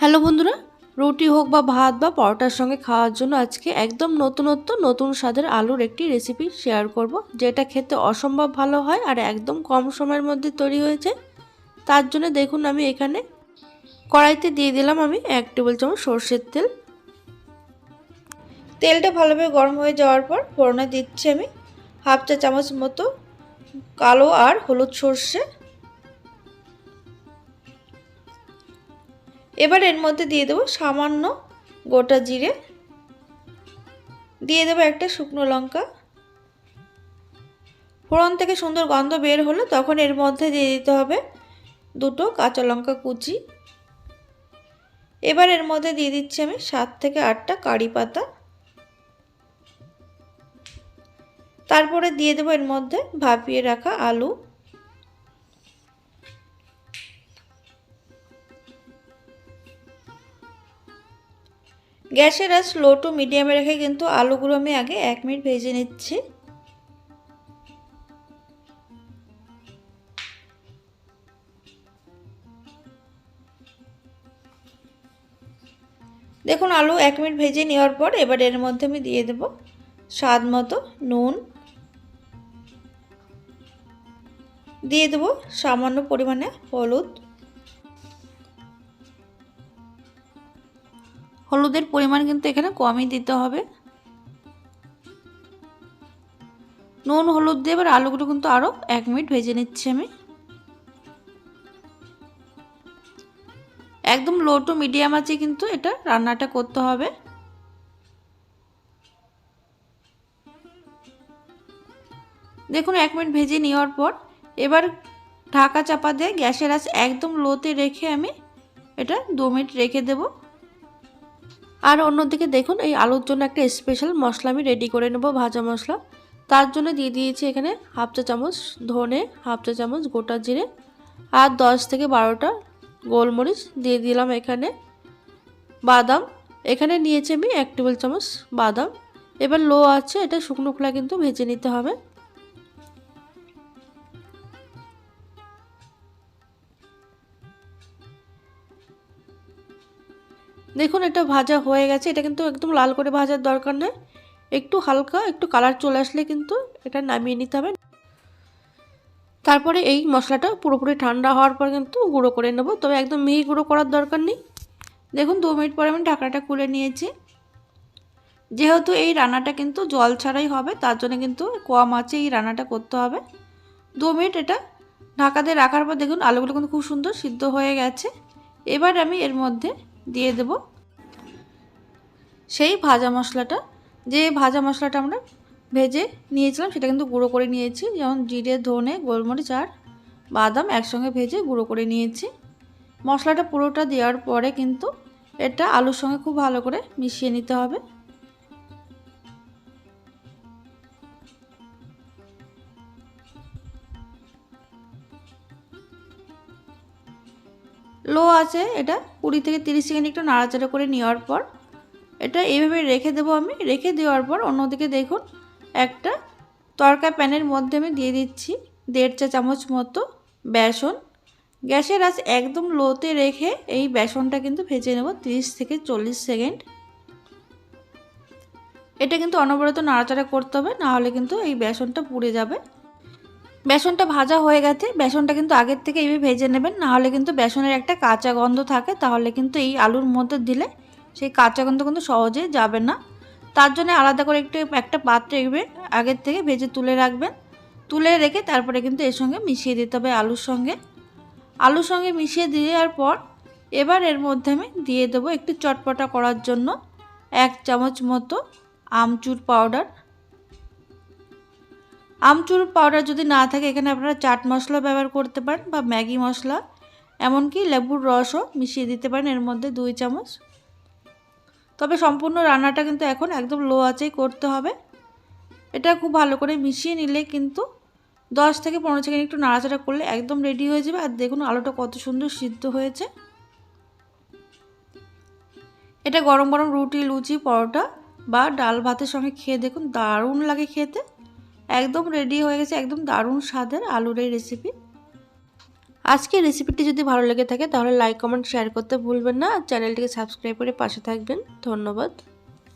Hello বন্ধুরা, রুটি হোক বা ভাত বা পরোটার সঙ্গে খাওয়ার জন্য আজকে একদম নতুনত্ব, নতুন স্বাদের আলুর একটি রেসিপি শেয়ার করব, যেটা খেতে অসম্ভব ভালো হয় আর একদম কম সময়ের মধ্যে তৈরি হয়েছে তার জন্য দেখুন আমি এখানে কড়াইতে দিয়ে দিলাম আমি এক টেবিল চামচ সর্ষের তেল। তেলটা ভালোভাবে গরম হয়ে যাওয়ার পর ফোড়নে দিচ্ছি আমি হাফ চা চামচ মতো কালো আর হলুদ সর্ষে। এবার এর মধ্যে দিয়ে দেবো সামান্য গোটা জিরে। দিয়ে দেবো একটা শুকনো লঙ্কা। ফোড়ন থেকে সুন্দর গন্ধ বের হলো, তখন এর মধ্যে দিয়ে দিতে হবে দুটো কাঁচা লঙ্কা কুচি। এবার এর মধ্যে দিয়ে দিচ্ছি আমি সাত থেকে আটটা কারি পাতা। তারপরে দিয়ে দেবো এর মধ্যে ভাপিয়ে রাখা আলু। গ্যাসের আজ লো টু মিডিয়ামে রেখে কিন্তু আলুগুলো আমি আগে এক মিনিট ভেজে নিচ্ছি। দেখুন, আলু এক মিনিট ভেজে নেওয়ার পর এবার এর মধ্যে আমি দিয়ে দেব স্বাদ মতো নুন। দিয়ে দেবো সামান্য পরিমাণে হলুদ। হলুদের পরিমাণ কিন্তু এখানে কমই দিতে হবে। নুন, হলুদ দিয়ে এবার আলুগুলো কিন্তু আরও এক মিনিট ভেজে নিচ্ছি আমি। একদম লো টু মিডিয়াম আছে কিন্তু এটা রান্নাটা করতে হবে। দেখুন, এক মিনিট ভেজে নেওয়ার পর এবার ঢাকা চাপা দিয়ে গ্যাসের আঁচ একদম লোতে রেখে আমি এটা দু মিনিট রেখে দেবো। আর অন্যদিকে দেখুন, এই আলুর জন্য একটা স্পেশাল মশলা আমি রেডি করে নেব, ভাজা মশলা। তার জন্য দিয়ে দিয়েছি এখানে হাফ চা চামচ ধনে হাফ চা চামচ গোটা জিরে আর দশ থেকে বারোটা গোলমরিচ দিয়ে দিলাম এখানে। বাদাম, এখানে নিয়েছি আমি এক টেবিল চামচ বাদাম। এবার লো আছে এটা শুকনো খোলা কিন্তু ভেজে নিতে হবে। দেখুন, এটা ভাজা হয়ে গেছে। এটা কিন্তু একদম লাল করে ভাজার দরকার নেই একটু হালকা, একটু কালার চলে আসলে কিন্তু এটা নামিয়ে নিতে হবে। তারপরে এই মশলাটা পুরোপুরি ঠান্ডা হওয়ার পর কিন্তু গুঁড়ো করে নেব। তবে একদম মিহি গুঁড়ো করার দরকার নেই। দেখুন, দু মিনিট পরে আমি ঢাকাটা খুলে নিয়েছি। যেহেতু এই রান্নাটা কিন্তু জল ছাড়াই হবে, তার জন্য কিন্তু কম আছে এই রান্নাটা করতে হবে। দু মিনিট এটা ঢাকা দিয়ে রাখার পর দেখুন, আলুগুলো কিন্তু খুব সুন্দর সিদ্ধ হয়ে গেছে। এবার আমি এর মধ্যে দিয়ে দেব। সেই ভাজা মশলাটা, যে ভাজা মশলাটা আমরা ভেজে নিয়েছিলাম সেটা কিন্তু গুঁড়ো করে নিয়েছি, যেমন জিরে, ধনে, গোলমরিচ আর বাদাম একসঙ্গে ভেজে গুঁড়ো করে নিয়েছি। মশলাটা পুরোটা দেওয়ার পরে কিন্তু এটা আলুর সঙ্গে খুব ভালো করে মিশিয়ে নিতে হবে। লো আছে এটা, কুড়ি থেকে তিরিশ সেকেন্ড একটু নাড়াচাড়া করে নেওয়ার পর, এটা এইভাবে রেখে দেবো আমি। রেখে দেওয়ার পর অন্যদিকে দেখুন, একটা তরকা প্যানের মধ্যে আমি দিয়ে দিচ্ছি দেড় চা চামচ মতো বেসন। গ্যাসের আঁচ একদম লোতে রেখে এই বেসনটা কিন্তু ভেজে নেব তিরিশ থেকে চল্লিশ সেকেন্ড। এটা কিন্তু অনবরত নাড়াচাড়া করতে হবে নাহলে কিন্তু এই বেসনটা পুড়ে যাবে। বেসনটা ভাজা হয়ে গেছে, বেসনটা কিন্তু আগের থেকে এইভাবে ভেজে নেবেন, নাহলে কিন্তু বেসনের একটা কাঁচা গন্ধ থাকে, তাহলে কিন্তু এই আলুর মধ্যে দিলে সেই কাঁচা গন্ধ কিন্তু সহজে যাবে না। তার জন্য আলাদা করে একটু একটা পাত্রে এগবে আগের থেকে ভেজে তুলে রাখবেন। তুলে রেখে তারপরে কিন্তু এর সঙ্গে মিশিয়ে দিতে হবে আলুর সঙ্গে। আলুর সঙ্গে মিশিয়ে দেওয়ার পর এবার এর মধ্যে আমি দিয়ে দেবো একটু চটপটা করার জন্য এক চামচ মতো আমচুর পাউডার। আমচুর পাউডার যদি না থাকে, এখানে আপনারা চাট মশলা ব্যবহার করতে পারেন বা ম্যাগি মশলা, এমনকি লেবুর রসও মিশিয়ে দিতে পারেন এর মধ্যে দুই চামচ। তবে সম্পূর্ণ রান্নাটা কিন্তু এখন একদম লো আঁচেই করতে হবে। এটা খুব ভালো করে মিশিয়ে নিলে কিন্তু দশ থেকে পনেরো সেকেন্ড একটু নাড়াচাড়া করলে একদম রেডি হয়ে যাবে। আর দেখুন আলুটা কত সুন্দর সিদ্ধ হয়েছে। এটা গরম গরম রুটি, লুচি, পরোটা বা ডাল ভাতের সঙ্গে খেয়ে দেখুন দারুণ লাগে খেতে। একদম রেডি হয়ে গেছে, একদম দারুণ স্বাদের আলুর এই রেসিপি আজকে রেসিপিটি যদি ভালো লেগে থাকে, তাহলে লাইক কমেন্ট শেয়ার করতে ভুলবেন না। চ্যানেলটিকে সাবস্ক্রাইব করে পাশে থাকবেন। ধন্যবাদ।